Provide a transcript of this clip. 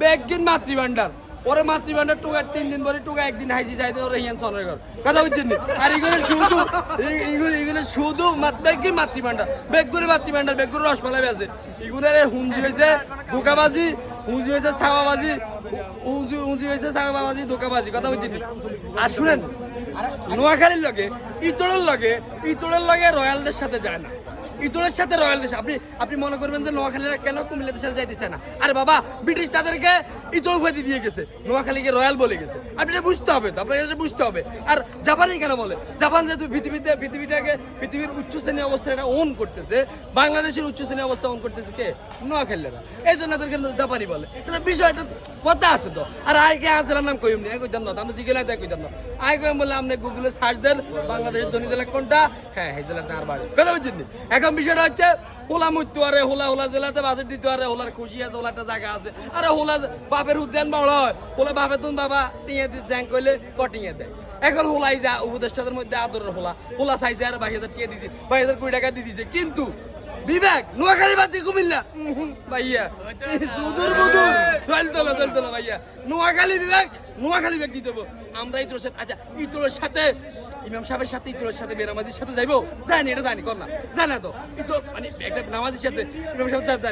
Begin মাতৃভান্ডার ওরে মাতৃভান্ডার টুকা তিন দিন পরে টুকা একদিন হাইছি চাইতে ওরে হিয়ান সনের ঘর। কথা বুঝছেন? আর এগুলো শুধু এগুলো এগুলো শুধু বেগিন মাতৃভান্ডার বেগুরে মাতৃভান্ডার বেগুরে রসমালাই আছে এগুলোর হুঞ্জি হয়েছে ধোকাবাজি হুঞ্জি হয়েছে সাবাবাজি উঁচু উঁচু হয়েছে সাবাবাজি ধোকাবাজি। কথা বুঝছেন? আর শুনেন, নোয়াখালীর লগে ইতরের লগে ইতরের লগে রয়্যালদের সাথে যায় না। ইতরের সাথে রয়্যাল দেশ। আপনি আপনি মনে করবেন যে নোয়াখালীরা কেন কুমিল্লাদের সাথে যাইতেছে না? আরে বাবা, ব্রিটিশ তাদেরকে ইতর উপাধি দিয়ে গেছে। নোয়াখালীকে রয়্যাল বলে গেছে। আপনি এটা বুঝতে হবে আপনাকে এটা বুঝতে হবে। আর জাপানি কেন বলে? জাপান যেহেতু পৃথিবীতে, পৃথিবীটাকে, পৃথিবীর উচ্চ শ্রেণি অবস্থা এটা ওন করতেছে। বাংলাদেশের উচ্চ শ্রেণি অবস্থা ওন করতেছে কে? নোয়াখালীরা। এই জন্য তাদেরকে জাপানি বলে। এটা বিষয়টা কথা আছে তো। আর আইকে আসলাম নাম কইম নি কইতাম না আমরা জিজ্ঞেস তাই কইতাম না আই কইম বলে আপনি গুগলে সার্চ দেন, বাংলাদেশের ধনী জেলা কোনটা? হ্যাঁ এই জেলাটা আর বাড়ি। কথা বুঝছেন এখন বিষয়টা হচ্ছে, হোলা মরতে আরে হোলা হোলা জেলাতে বাজেট দিতে আরে হোলার খুশি আছে হোলাটা জায়গা আছে। আরে হোলা বাপের উজ্জেন বড় হয়। হোলা বাপের তুমি বাবা, টিঙে জ্যাং কইলে কটিঙে দেয় এখন হোলাই যা উপদেষ্টাদের মধ্যে আদরের হোলা। হোলা চাইছে, আর বাইশ হাজার টিয়ে দিদি বাইশ হাজার কুড়ি টাকা দিয়ে দিছে। কিন্তু বিবেক, নোয়াখালী বাদ দিয়ে কুমিল্লা। ভাইয়া। সুদূর বুদূর চলতো না চলতো না, ভাইয়া। নোয়াখালী বিবেক নোয়াখালী বিবেক দিতে হব। আমরা ইতরের সাথে আচ্ছা ইতরের সাথে, ইমাম সাহেবের সাথে, ইতরের সাথে বেনামাজির সাথে যাইবো? জানি, এটা জানি, কর না। জানা তো। ইতর মানে একটা নামাজির সাথে, ইমাম সাহেব